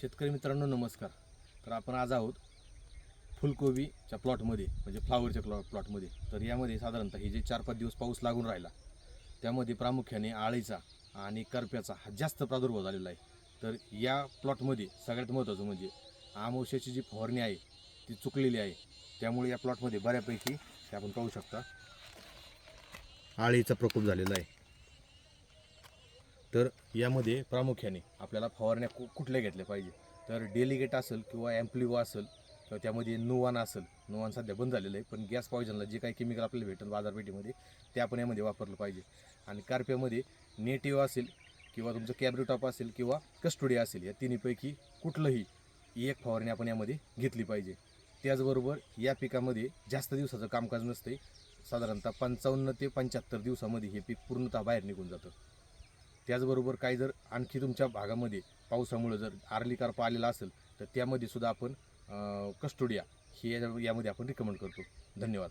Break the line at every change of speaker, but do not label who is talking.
शेतकरी मित्रांनो नमस्कार. तर आपण आज आहोत फुलकोबीच्या प्लॉटमध्ये म्हणजे फ्लावरच्या प्लॉ प्लॉटमध्ये. तर यामध्ये साधारणतः हे जे चार पाच दिवस पाऊस लागून राहिला त्यामध्ये प्रामुख्याने आळीचा आणि करप्याचा हा जास्त प्रादुर्भाव झालेला आहे. तर या प्लॉटमध्ये सगळ्यात महत्त्वाचं म्हणजे आमोशाची जी फवारणी आहे ती चुकलेली आहे. त्यामुळे या प्लॉटमध्ये बऱ्यापैकी आपण पाहू शकता आळीचा प्रकोप झालेला आहे. तर यामध्ये प्रामुख्याने आपल्याला फवारण्या कु कुठल्या घेतल्या पाहिजे? तर डेलिगेट असेल किंवा ॲम्प्लिओ असेल किंवा त्यामध्ये नुवान असेल. नुवान सध्या बंद झालेलं आहे पण गॅस पॉयझनला जे काही केमिकल आपल्याला भेटेल बाजारपेठेमध्ये ते आपण यामध्ये वापरलं पाहिजे. आणि कार्प्यामध्ये नेटिव्ह असेल किंवा तुमचं कॅब्रिटॉप असेल किंवा कस्टोडी असेल या तिन्हीपैकी कुठलंही एक फवारणी आपण यामध्ये घेतली पाहिजे. त्याचबरोबर या पिकामध्ये जास्त दिवसाचं कामकाज नसते साधारणतः पंचावन्न ते पंच्याहत्तर दिवसामध्ये हे पीक पूर्णतः बाहेर निघून जातं. त्याचबरोबर काही जर आणखी तुमच्या भागामध्ये पावसामुळं जर आर्ली कार्प आलेला असेल तर त्यामध्ये सुद्धा आपण कस्टोडिया हे या- यामध्ये आपण रिकमेंड करतो. धन्यवाद.